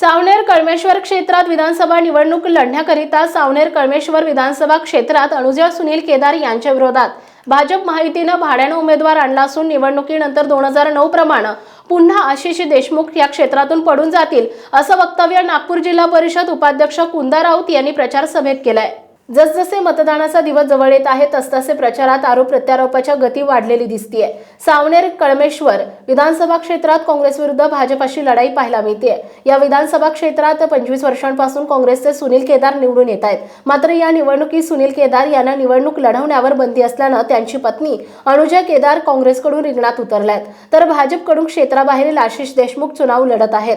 सावनेर कळमेश्वर क्षेत्रात विधानसभा निवडणूक लढण्याकरिता सावनेर कळमेश्वर विधानसभा क्षेत्रात अनुजा सुनील केदार यांच्या विरोधात भाजप महायुतीनं भाड्यानं उमेदवार आणला असून निवडणुकीनंतर दोन हजार नऊ प्रमाणे पुन्हा आशिष देशमुख या क्षेत्रातून पडून जातील असं वक्तव्य नागपूर जिल्हा परिषद उपाध्यक्ष कुंदा राऊत यांनी प्रचार सभेत केलंय. जसजसे मतदानाचा दिवस जवळ येत आहे तसतसे प्रचारात आरोप प्रत्यारोपाच्या गती वाढलेली दिसतीये. सावनेर कळमेश्वर विधानसभा क्षेत्रात काँग्रेस विरुद्ध भाजपाशी लढाई पाहायला मिळते या विधानसभा क्षेत्रात पंचवीस वर्षांपासून काँग्रेसचे सुनील केदार निवडून येत आहेत. मात्र या निवडणुकीत सुनील केदार यांना निवडणूक लढवण्यावर बंदी असल्यानं त्यांची पत्नी अनुजा केदार काँग्रेसकडून रिंगणात उतरल्यात. तर भाजपकडून क्षेत्राबाहेरील आशिष देशमुख चुनाव लढत आहेत.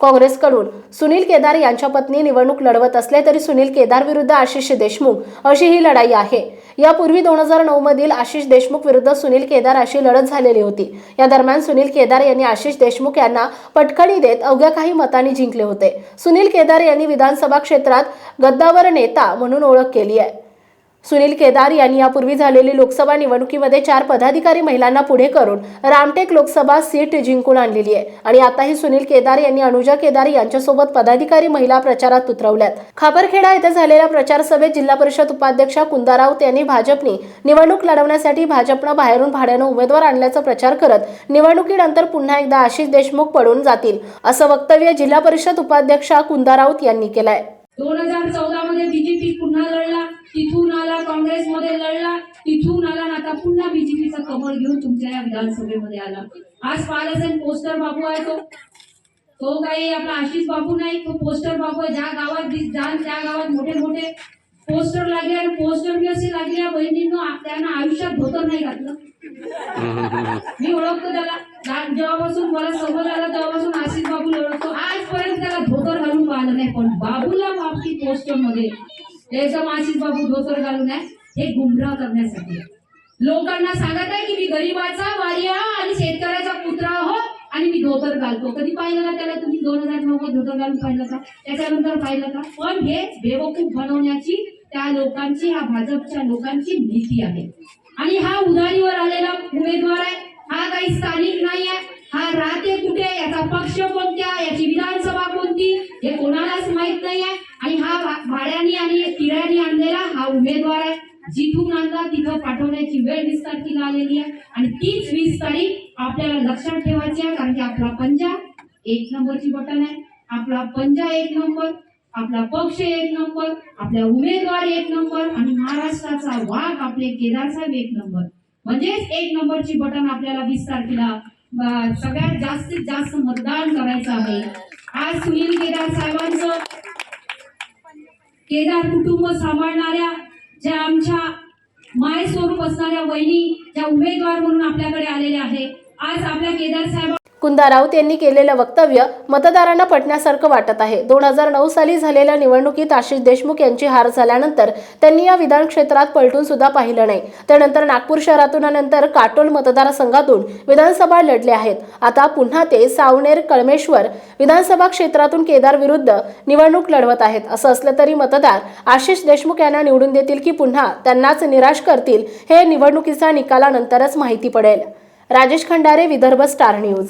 काँग्रेसकडून. सुनील केदार यांच्या पत्नी निवडणूक लढवत असले तरी सुनील केदार विरुद्ध आशिष देशमुख अशी ही लढाई आहे. यापूर्वी दोन हजार नऊ मधील आशिष देशमुख विरुद्ध सुनील केदार अशी लढत झालेली होती. या दरम्यान सुनील केदार यांनी आशिष देशमुख यांना पटकणी देत अवघ्या काही मतांनी जिंकले होते. सुनील केदार यांनी विधानसभा क्षेत्रात गद्दावर नेता म्हणून ओळख केली आहे. सुनील केदार यांनी यापूर्वी झालेली लोकसभा निवडणुकीमध्ये चार पदाधिकारी महिलांना पुढे करून रामटेक लोकसभा सीट जिंकून आणलेली आहे. आणि आताही सुनील केदार यांनी अनुजा केदार यांच्यासोबत पदाधिकारी महिला प्रचारात उतरवल्यात. खापरखेडा येथे झालेल्या प्रचार सभेत जिल्हा परिषद उपाध्यक्षा कुंदा राऊत यांनी भाजपने निवडणूक लढवण्यासाठी भाजपनं बाहेरून भाड्यानं उमेदवार आणल्याचा प्रचार करत निवडणुकीनंतर पुन्हा एकदा आशिष देशमुख पडून जातील असं वक्तव्य जिल्हा परिषद उपाध्यक्षा कुंदा राऊत यांनी केलंय. दोन हजार चौदा मध्ये बीजेपी पुन्हा लढला. तिथून तिथून आला ना आता पुन्हा बीजेपीचा कमळ घेऊन तुमच्या या विधानसभेमध्ये आला. आज पाहिलं पोस्टर बाबू आहे तो. तो काही आपला आशिष बाबू नाही तो पोस्टर बाबू आहे. ज्या गावात जाल त्या गावात मोठे मोठे पोस्टर लागले आणि पोस्टर बी असे लागले बहिणींना त्यांना आयुष्यात धोतर नाही घातलं. मी ओळखतो त्याला. जेव्हापासून मला समोर आला तेव्हापासून आशिष बाबूला ओळखतो. आजपर्यंत त्याला धोतर घालून पाहिलं नाही पण बाबूला बाबती पोस्टरमध्ये एकदम आशिष बाबू धोतर घालून आहे. हे गुमराह करण्यासाठी. लोकांना सांगत आहे की मी गरीबाचा वारिया आणि शेतकऱ्याचा पुतळा हो आणि मी धोतर घालतो. कधी पाहिलं का त्याला तुम्ही दोन हजार नऊ धोतर घालून पाहिलं का? त्याच्यानंतर पाहिलं का? पण हे बेवकूफ बनवण्याची त्या लोकांची ह्या भाजपच्या लोकांची नीती आहे. आणि हा उधारीवर आलेला उमेदवार आहे. हा काही स्थानिक नाही आहे. हा राहते कुठे? याचा पक्ष कोणत्या? याची विधानसभा कोणती? हे कोणालाच माहीत नाही आहे आणि हा भा- भाड्याने आणि किरायाने आणलेला हा उमेदवार आहे जिथून आणला तिथं पाठवण्याची वेळ वीस तारखेला आलेली आहे. आणि तीच वीस तारीख आपल्याला लक्षात ठेवायची आहे कारण की आपला पंजा एक नंबरची बटन आहे. आपला पंजा एक नंबर आपला पक्ष एक नंबर आपल्या उमेदवार एक नंबर आणि महाराष्ट्राचा वाघ आपले केदार साहेब एक नंबर. म्हणजेच एक नंबरची बटन आपल्याला वीस तारखेला सगळ्यात जास्तीत जास्त मतदान करायचं आहे. आज सुनील केदार साहेबांचं केदार कुटुंब सांभाळणाऱ्या ज्या आमच्या माय स्वरूप असणाऱ्या वहिनी ज्या उमेदवार म्हणून आपल्याकडे आलेल्या आहे आज आपल्या केदार साहेब कुंदा राऊत यांनी केलेलं वक्तव्य मतदारांना पटण्यासारखं वाटत आहे. दोन हजार नऊ साली झालेल्या निवडणुकीत आशिष देशमुख यांची हार झाल्यानंतर त्यांनी या विधान क्षेत्रात पलटून सुद्धा पाहिलं नाही. त्यानंतर नागपूर शहरातून नंतर काटोल मतदारसंघातून विधानसभा लढले आहेत. आता पुन्हा ते सावनेर कळमेश्वर विधानसभा क्षेत्रातून केदार विरुद्ध निवडणूक लढवत आहेत. असं असलं तरी मतदार आशिष देशमुख यांना निवडून देतील की पुन्हा त्यांनाच निराश करतील हे निवडणुकीचा निकालानंतरच माहिती पडेल. Rajesh Khandare Vidarbha star news.